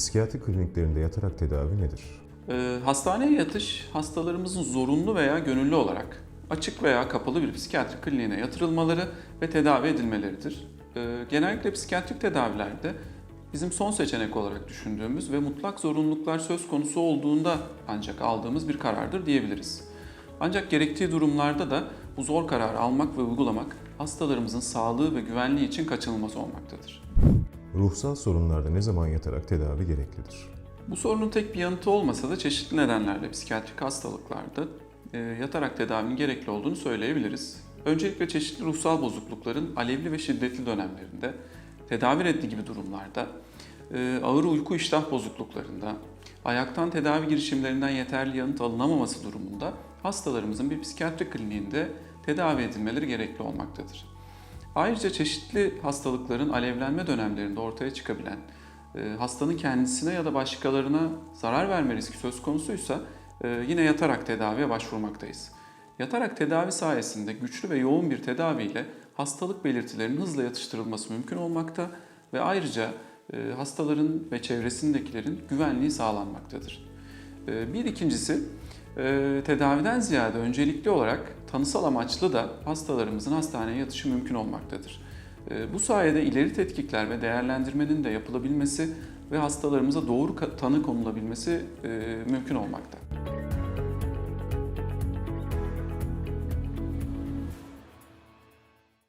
Psikiyatri kliniklerinde yatarak tedavi nedir? Ee, Hastaneye yatış hastalarımızın zorunlu veya gönüllü olarak açık veya kapalı bir psikiyatri kliniğine yatırılmaları ve tedavi edilmeleridir. Ee, Genellikle psikiyatrik tedavilerde bizim son seçenek olarak düşündüğümüz ve mutlak zorunluluklar söz konusu olduğunda ancak aldığımız bir karardır diyebiliriz. Ancak gerektiği durumlarda da bu zor kararı almak ve uygulamak hastalarımızın sağlığı ve güvenliği için kaçınılmaz olmaktadır. Ruhsal sorunlarda ne zaman yatarak tedavi gereklidir? Bu sorunun tek bir yanıtı olmasa da çeşitli nedenlerle psikiyatrik hastalıklarda e, yatarak tedavinin gerekli olduğunu söyleyebiliriz. Öncelikle çeşitli ruhsal bozuklukların alevli ve şiddetli dönemlerinde, tedavi reddi gibi durumlarda, e, ağır uyku iştah bozukluklarında, ayaktan tedavi girişimlerinden yeterli yanıt alınamaması durumunda hastalarımızın bir psikiyatri kliniğinde tedavi edilmeleri gerekli olmaktadır. Ayrıca çeşitli hastalıkların alevlenme dönemlerinde ortaya çıkabilen, e, hastanın kendisine ya da başkalarına zarar verme riski söz konusuysa e, yine yatarak tedaviye başvurmaktayız. Yatarak tedavi sayesinde güçlü ve yoğun bir tedaviyle hastalık belirtilerinin hızla yatıştırılması mümkün olmakta ve ayrıca e, hastaların ve çevresindekilerin güvenliği sağlanmaktadır. Bir ikincisi e, tedaviden ziyade öncelikli olarak tanısal amaçlı da hastalarımızın hastaneye yatışı mümkün olmaktadır. E, Bu sayede ileri tetkikler ve değerlendirmenin de yapılabilmesi ve hastalarımıza doğru tanı konulabilmesi e, mümkün olmakta.